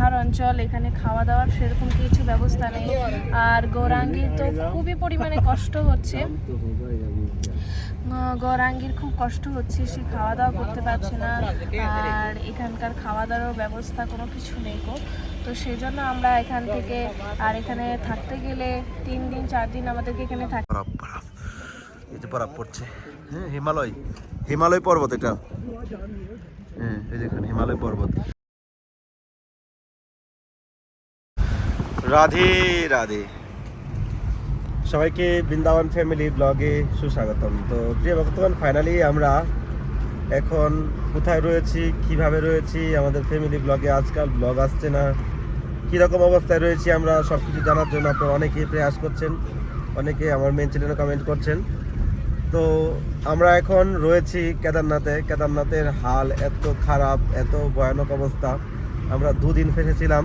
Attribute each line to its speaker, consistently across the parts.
Speaker 1: পাহাড় অঞ্চল, এখানে খাওয়া দাওয়ার সেরকম কিছু ব্যবস্থা নেই। আর গৌরাঙ্গীর তো খুবই পরিমাণে কষ্ট হচ্ছে। গৌরাঙ্গীর খুব কষ্ট হচ্ছে, সে খাওয়া দাওয়া করতে পারছে না। আর এখানকার খাওয়া দাওয়ার ব্যবস্থা কোনো কিছু নেই গো। তো সেই জন্য আমরা এখান থেকে, আর এখানে থাকতে গেলে তিন দিন, চার দিন আমাদেরকে এখানে থাকতে
Speaker 2: বরফ পড়ছে। হ্যাঁ হিমালয়। হিমালয় পর্বত এটা। হ্যাঁ এই দেখুন, হিমালয় পর্বত। রাধে রাধে। সবাইকে বৃন্দাবন ফ্যামিলি ব্লগে সুস্বাগতম। তো প্রিয় ভক্তগণ ফাইনালি আমরা এখন কোথায় রয়েছি, কীভাবে রয়েছি, আমাদের ফ্যামিলি ব্লগে আজকাল ব্লগ আসছে না, কীরকম অবস্থায় রয়েছি আমরা সব কিছু জানার জন্য আপনারা অনেকেই প্রয়াস করছেন, অনেকে আমার মেন চ্যানেলে কমেন্ট করছেন। তো আমরা এখন রয়েছি কেদারনাথে, কেদারনাথের হাল এত খারাপ, এত ভয়ানক অবস্থা। আমরা দুদিন ফেসেছিলাম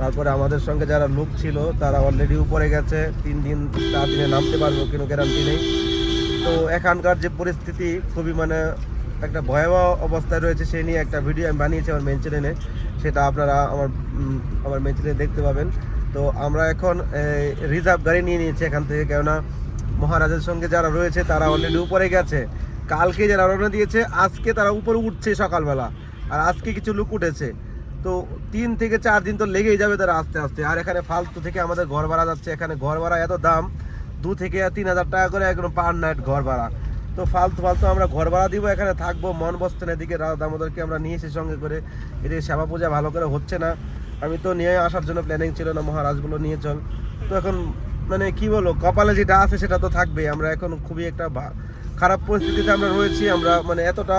Speaker 2: তারপরে আমাদের সঙ্গে যারা লোক ছিল, তারা অলরেডি উপরে গেছে। তিন দিন, চার দিনে নামতে পারব কোনো গ্যারান্টি নেই। তো এখানকার যে পরিস্থিতি, খুবই মানে একটা ভয়াবহ অবস্থায় রয়েছে সেই নিয়ে একটা ভিডিও আমি বানিয়েছি আমার মেন সেটা আপনারা আমার আমার মেন দেখতে পাবেন। তো আমরা এখন রিজার্ভ গাড়ি নিয়ে নিয়েছি এখান থেকে, কেননা মহারাজের সঙ্গে যারা রয়েছে, তারা অলরেডি উপরে গেছে। কালকে যারা রওনা দিয়েছে, আজকে তারা উপরে উঠছে সকালবেলা। আর আজকে কিছু লোক উঠেছে। তো তিন থেকে চার দিন তো লেগেই যাবে তারা আস্তে আস্তে। আর এখানে ফালতু থেকে আমাদের ঘর ভাড়া যাচ্ছে। এখানে ঘর ভাড়া এত দাম, দু থেকে তিন হাজার টাকা করে একদম পার নাইট ঘর ভাড়া। তো ফালতু ফালতু আমরা ঘর ভাড়া দিব, এখানে থাকব, মন বসছে না এদিকে দামোদরকে আমরা নিয়ে এসে সঙ্গে করে এদিকে সেবা পূজা ভালো করে হচ্ছে না। আমি তো নিয়ে আসার জন্য প্ল্যানিং ছিল না, মহারাজগুলো নিয়ে চল। তো এখন মানে কি বলো কপালে যেটা আছে সেটা তো থাকবে আমরা এখন খুবই একটা খারাপ পরিস্থিতিতে আমরা রয়েছি। আমরা মানে এতটা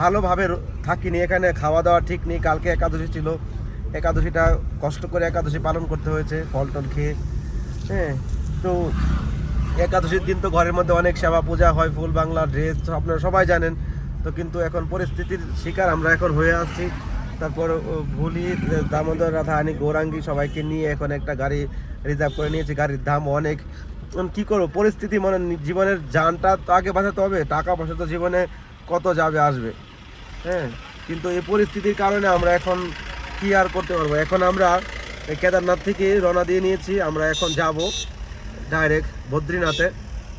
Speaker 2: ভালোভাবে থাকিনি, এখানে খাওয়া দাওয়া ঠিক নেই, কালকে একাদশী ছিল। একাদশীটা কষ্ট করে একাদশী পালন করতে হয়েছে, ফল টল খেয়ে। হ্যাঁ তো একাদশীর দিন তো ঘরের মধ্যে অনেক সেবা পূজা হয়, ফুল বাংলা, ড্রেস আপনারা সবাই জানেন। তো কিন্তু এখন পরিস্থিতির শিকার আমরা এখন হয়ে আসছি। তারপর ভুলি, দামোদর রাধা আনি গৌরাঙ্গী সবাইকে নিয়ে এখন একটা গাড়ি রিজার্ভ করে নিয়েছি। গাড়ির দাম অনেক। কি করব? পরিস্থিতি মানে জীবনের জানটা তো আগে বাঁচাতে হবে, টাকা পয়সা তো জীবনে কত যাবে, আসবে। হ্যাঁ? কিন্তু এই পরিস্থিতির কারণে আমরা এখন কি আর করতে পারব? এখন আমরা কেদারনাথ থেকে রওনা দিয়ে নিয়েছি। আমরা এখন যাব ডাইরেক্ট বদ্রীনাথে।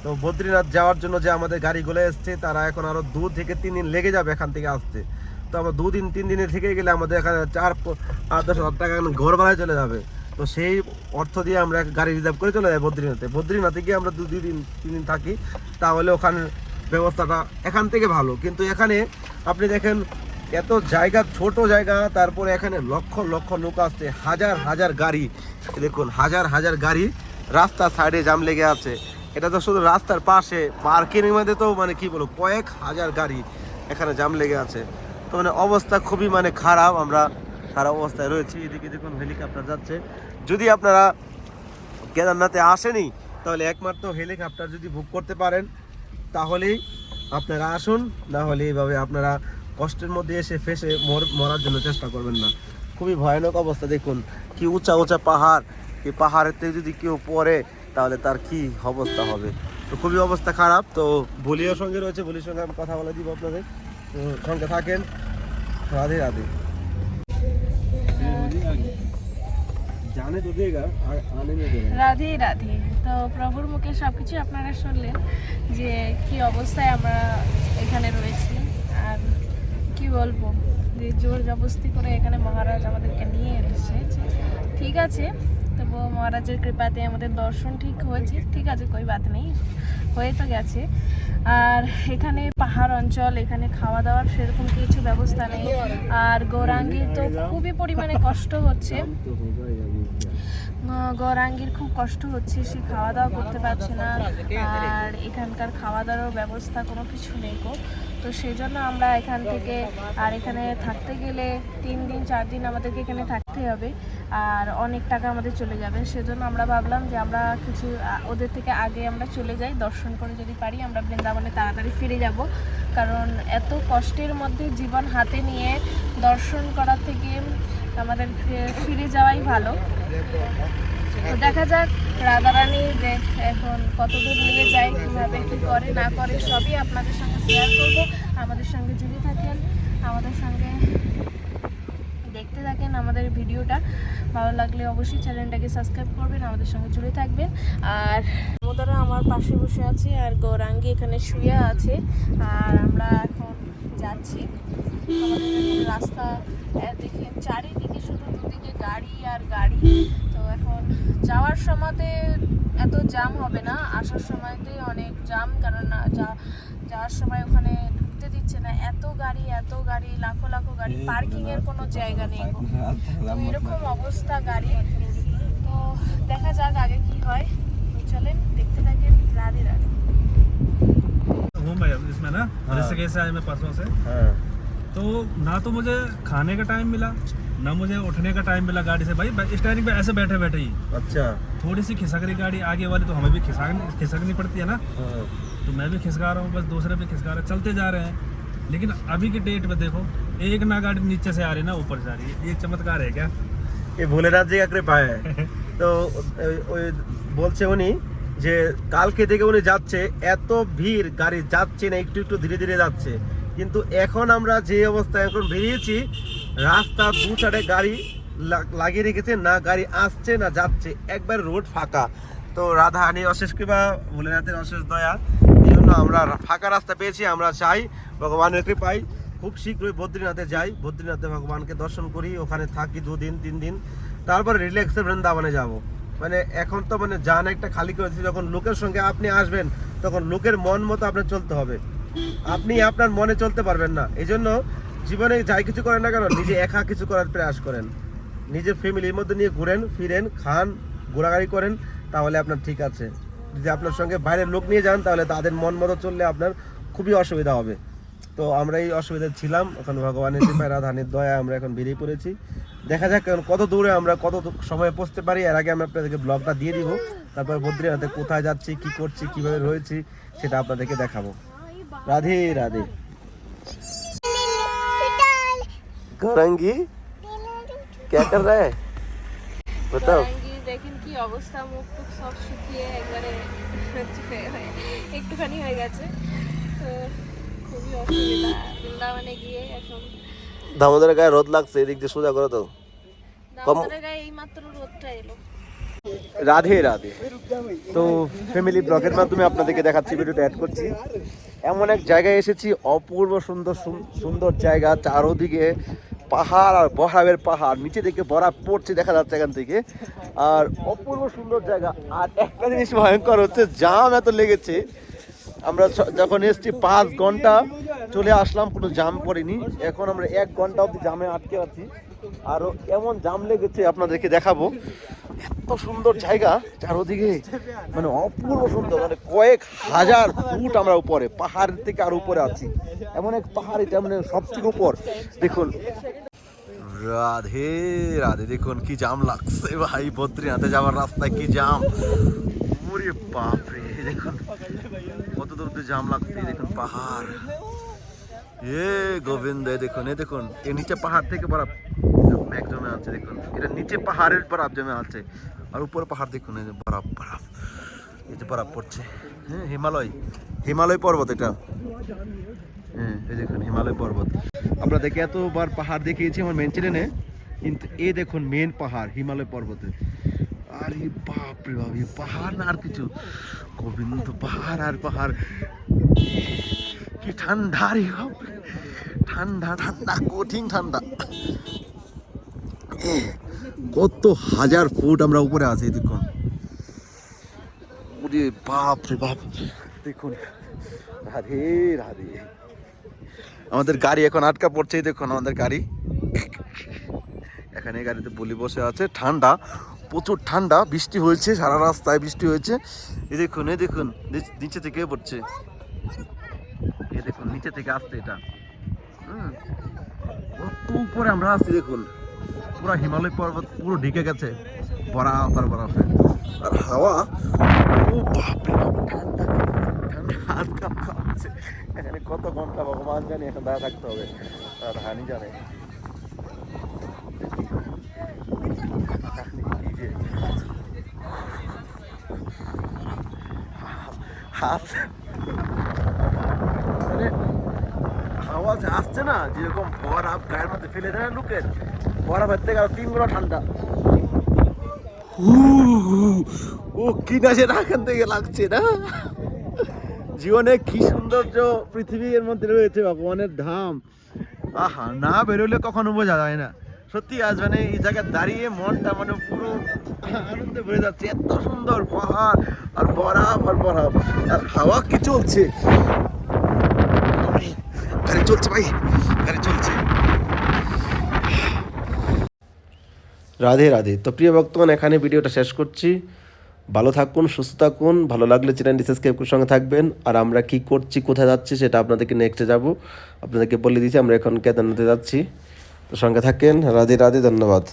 Speaker 2: তো বদ্রীনাথ যাওয়ার জন্য যে আমাদের গাড়িগুলো এসছে, তারা এখন আরও দু থেকে তিন দিন লেগে যাবে এখান থেকে আসতে। তো আমরা দুদিন তিন দিনে থেকে গেলে আমাদের এখানে চার আট দশ হাজার টাকা ঘর ভাড়ায় চলে যাবে। তো সেই অর্থ দিয়ে আমরা গাড়ি রিজার্ভ করে চলে যাই বদ্রীনাথে। বদ্রীনাথে গিয়ে আমরা দু দিন, তিন দিন থাকি। তাহলে ওখানে ব্যবস্থাটা এখান থেকে ভালো। কিন্তু এখানে আপনি দেখেন, এত জায়গা, ছোট জায়গা, তারপরে এখানে লক্ষ লক্ষ লোক আসছে, হাজার হাজার গাড়ি। দেখুন, হাজার হাজার গাড়ি রাস্তার সাইডে জাম লেগে আছে। এটা তো শুধু রাস্তার পাশে পার্কিং মধ্যে তো মানে কি বলব, কয়েক হাজার গাড়ি এখানে জাম লেগে আছে। তো মানে অবস্থা খুবই মানে খারাপ, আমরা খারাপ অবস্থায় রয়েছি। এদিকে দেখুন হেলিকপ্টার যাচ্ছে। যদি আপনারা কেদারনাথে আসেনি, তাহলে একমাত্র হেলিকপ্টার যদি বুক করতে পারেন তাহলেই আপনারা আসুন, না হলে এইভাবে আপনারা কষ্টের মধ্যে এসে ফেসে মর- মরার জন্য চেষ্টা করবেন না। খুবই ভয়ানক অবস্থা, দেখুন, কি উঁচা উঁচা পাহাড়। এই পাহাড়ের থেকে যদি কেউ পড়ে, তাহলে তার কি অবস্থা হবে? তো খুবই অবস্থা খারাপ, তো বলিও সঙ্গে রয়েছে বলির সঙ্গে আমি কথা বলে দিব আপনাদের। তো সঙ্গে থাকেন, রাধে রাধে। জানে তো দেগা আনে দেগা
Speaker 1: রাধে রাধে। তো প্রভুর মুখে সব কিছু আপনারা শুনলেন যে কি অবস্থায় আমরা এখানে রয়েছি আর কি বলব যে জোর জবস্তি করে এখানে মহারাজ আমাদেরকে নিয়ে এসেছে। ঠিক আছে তবু মহারাজের কৃপাতে আমাদের দর্শন ঠিক হয়েছে। ঠিক আছে কই বাত নেই হয়ে তো গেছে। আর এখানে পাহাড় অঞ্চল এখানে খাওয়া দাওয়ার সেরকম কিছু ব্যবস্থা নেই। আর গৌরাঙ্গীর তো খুবই পরিমাণে কষ্ট হচ্ছে। গৌরাঙ্গীর খুব কষ্ট হচ্ছে, সে খাওয়া দাওয়া করতে পারছে না। আর এখানকার খাওয়া দাওয়ার ব্যবস্থা কোনো কিছু নেই গো। তো সেই জন্য আমরা এখান থেকে, আর এখানে থাকতে গেলে তিন দিন, চার দিন আমাদেরকে এখানে থাকতে হবে। আর অনেক টাকা আমাদের চলে যাবে। সেজন্য আমরা ভাবলাম যে আমরা কিছু ওদের থেকে আগে আমরা চলে যাই। দর্শন করে যদি পারি, আমরা বৃন্দাবনে তাড়াতাড়ি ফিরে যাব। কারণ এত কষ্টের মধ্যে জীবন হাতে নিয়ে দর্শন করা থেকে আমাদের ফিরে যাওয়াই ভালো। দেখা যাক রাধারানী এখন কতদূর নিয়ে যায়, কীভাবে কী করে, না করে, সবই আপনাদের সঙ্গে শেয়ার করব। আমাদের সঙ্গে জুড়ে থাকেন, আমাদের সঙ্গে দেখতে দেখতে থাকেন আমাদের ভিডিওটা। ভালো লাগলে অবশ্যই চ্যানেলটাকে সাবস্ক্রাইব করবেন, আমাদের সঙ্গে জুড়ে থাকবেন। আর মোদারা আমার পাশে বসে আছে আর গৌরাঙ্গি এখানে শুয়ে আছে। আর আমরা এখন যাচ্ছি। আমাদের রাস্তা আহ, দেখে চারিদিকে শুধু দুদিকে গাড়ি আর গাড়ি তো এখন যাওয়ার সময়তে এত জাম হবে না আসার সময়তে অনেক জাম কারণ না যা যাওয়ার সময় ওখানে ঢুকতে দিচ্ছে না এত গাড়ি এত গাড়ি লাখো লাখো গাড়ি পার্কিং এর কোনো জায়গা নেই গো। তো এরকম অবস্থা গাড়ি তো দেখা যাক আগে কি হয় তো চলেন দেখতে থাকেন রাধে রাধে
Speaker 3: हूँ मैं अब इसमें ना
Speaker 2: हाँ।
Speaker 3: जैसे कैसे आए मैं परसों से
Speaker 2: হ্যাঁ
Speaker 3: तो ना तो मुझे खाने का टाइम मिला ना मुझे उठने का टाइम मिला गाड़ी से भाई स्टैंडिंग पे ऐसे बैठे बैठे ही
Speaker 2: আচ্ছা
Speaker 3: थोड़ी सी खिसक रही गाड़ी आगे वाली तो हमें भी खिसकनी खिसकनी पड़ती है ना
Speaker 2: হ্যাঁ
Speaker 3: तो मैं भी खिसका रहा हूँ बस दूसरे भी खिसका रहे चलते जा रहे हैं लेकिन अभी की डेट में देखो एक ना गाड़ी नीचे से आ रही है ना ऊपर से आ रही है ये चमत्कार है क्या
Speaker 2: এ ভোলেনাথ জি কৃপা হ্যাঁ তো ওই- ওই বলছে উনি যে কালকে থেকে উনি যাচ্ছে এত ভিড় গাড়ি যাচ্ছে না একটু একটু ধীরে ধীরে যাচ্ছে কিন্তু এখন আমরা যে অবস্থায় এখন বেরিয়েছি, রাস্তা দু চারে গাড়ি লাগিয়ে রেখেছে, না গাড়ি আসছে, না যাচ্ছে, একবার রোড ফাঁকা। তো রাধা হানি অশেষ কৃপা, ভোলেনাথের অশেষ দয়া, এই জন্য আমরা ফাঁকা রাস্তা পেয়েছি, আমরা চাই ভগবানের কৃপায়, খুব শীঘ্রই বদ্রীনাথে যাই, বদ্রীনাথে ভগবানকে দর্শন করি, ওখানে থাকি দুদিন, তিন দিন, তারপর রিল্যাক্সে বৃন্দাবনে যাব। মানে এখন তো মানে যান একটা খালি করেছি, যখন লোকের সঙ্গে আপনি আসবেন, তখন লোকের মন মতো আপনার চলতে হবে। আপনি আপনার মনে চলতে পারবেন না। এই জন্য জীবনে যাই কিছু করেন না কেন, নিজে একা কিছু করার প্রয়াস করেন। নিজের ফ্যামিলির মধ্যে নিয়ে ঘুরেন, ফিরেন, খান, ঘোরাঘুরি করেন, তাহলে আপনার ঠিক আছে। যদি আপনার সঙ্গে বাইরের লোক নিয়ে যান, তাহলে তাদের মন মতো চললে আপনার খুবই অসুবিধা হবে। তো আমরা এই অসুবিধায় ছিলাম, এখন ভগবানের কৃপায়, রাধানের দয়া আমরা এখন বেরিয়ে পড়েছি। দেখা যাক কত দূরে আমরা কত সময়ে পৌঁছতে পারি। এর আগে আমরা আপনাদেরকে ব্লগটা দিয়ে দিব। তারপর বদ্রীনাথে কোথায় যাচ্ছি, কি করছি, কীভাবে রয়েছি, সেটা আপনাদেরকে দেখাবো। রাধে রাধে গৌরাঙ্গি क्या कर रहा है बताओ
Speaker 1: গৌরাঙ্গি দেখেন কি অবস্থা মুখ টুক সব শুকিয়ে একবারে একটুখানি হয়ে গেছে তো খুবই অসুবিধা বৃন্দাবনে গিয়ে এখন
Speaker 2: দামোদরের গায়ে রোদ লাগছে এদিক দিয়ে সোজা করো তো
Speaker 1: দামোদরের গায়ে এইমাত্র রোদটা এলো
Speaker 2: রাধে রাধে। তো ফ্যামিলি ব্লগের মাধ্যমে আপনাদেরকে দেখাচ্ছি ভিডিওটা অ্যাড করছি। এমন এক জায়গায় এসেছি, অপূর্ব সুন্দর সুন- সুন্দর জায়গা, চারোদিকে পাহাড় আর বহাবের পাহাড়। নিচে থেকে বরাব পড়ছে, দেখা যাচ্ছে এখান থেকে। আর অপূর্ব সুন্দর জায়গা। আর একটা জিনিস ভয়ঙ্কর হচ্ছে, জাম এত লেগেছে। আমরা যখন এসছি, পাঁচ ঘণ্টা চলে আসলাম, কোনো জাম পড়েনি। এখন আমরা এক ঘণ্টা অবধি জামে আটকে আছি। আরও এমন জাম লেগেছে আপনাদেরকে দেখাবো। এত সুন্দর জায়গা, চারোদিকে মানে অপূর্ব সুন্দর মানে কয়েক হাজার ফুট আমরা উপরে, পাহাড় থেকে আর উপরে আছি। এমন এক পাহাড় এটা মানে সব থেকে উপর। দেখুন। রাধে রাধে দেখুন কি জাম লাগছে ভাই, বদ্রীনাথে যাওয়ার রাস্তায় কি জাম। ওরে বাপরে, দেখুন, কত দূর জাম লাগছে, দেখুন পাহাড়। এ গোবিন্দ দেখুন এই দেখুন এর নিচে পাহাড় থেকে বরফ মেঘ জমে আছে, দেখুন। এটা নিচে পাহাড়ের বরফ জমে আছে। আর উপরে পাহাড়, দেখুন, এই যে বরফ বরফ এই যে বরফ পড়ছে। হ্যাঁ হিমালয়। হিমালয় পর্বত এটা। হ্যাঁ এই দেখুন, হিমালয় পর্বত। আপনাদেরকে এতবার পাহাড় দেখিয়েছি আমার মেন চ্যানেলে কিন্তু এ দেখুন মেন পাহাড়, হিমালয় পর্বতে। আরে বাপ রে বাপ পাহাড় না আর কিছু। গোবিন্দ, পাহাড় আর পাহাড়। কি ঠান্ডা রে ঠান্ডা ঠান্ডা, কঠিন ঠান্ডা। কত হাজার ফুট আমরা উপরে আছি, দেখুন। বাপ রে বাপ। দেখুন। রাধে রাধে। আমাদের গাড়ি এখন আটকা পড়ছে দেখুন আমাদের গাড়ি। এখানে গাড়িতে বলি বসে আছে। ঠান্ডা, প্রচুর ঠান্ডা। বৃষ্টি হয়েছে, সারা রাস্তায় বৃষ্টি হয়েছে। এই দেখুন এই দেখুন নিচ- থেকে পড়ছে। নিচে থেকে আসছে এটা। হুম। উপরে আমরা আসছি দেখুন। পুরো হিমালয় পর্বত পুরো ঢেকে গেছে। বরফ আর বরফে আর হাওয়া, ও বাপরে এখানে কত জানে হবে। আর হানি জানে। হাত যে আসছে না? যেরকম বরফ গায়ের মধ্যে ফেলে দেয় লোকের বরফের থেকে আরও তিন গুণ ঠান্ডা ও কি না সেটা এখান থেকে লাগছে না? জীবনে কি সৌন্দর্য পৃথিবীর মধ্যে রয়েছে ভগবানের ধাম। আহা না বেরোলে কখনো বোঝা যায় না। সত্যি আজ মানে এই জায়গায় দাঁড়িয়ে মনটা মানে পুরো আনন্দে ভরে যাচ্ছে। এত সুন্দর পাহাড় আর বরফ আর বরফ আর হাওয়া কি চলছে? গাড়ি চলছে ভাই, গাড়ি চলছে। রাধে রাধে। তো প্রিয় ভক্তগণ, এখানে ভিডিওটা শেষ করছি। ভালো থাকুন, সুস্থ থাকুন, ভালো লাগলে চ্যানেলটি সাবস্ক্রাইব করে সঙ্গে থাকবেন। আর আমরা কি করছি, কোথায় যাচ্ছি, সেটা আপনাদেরকে নেক্সটে যাব। আপনাদেরকে বলে দিয়েছি, আমরা এখন কেদারনাথে যাচ্ছি। তো সঙ্গে থাকেন, রাধে রাধে, ধন্যবাদ।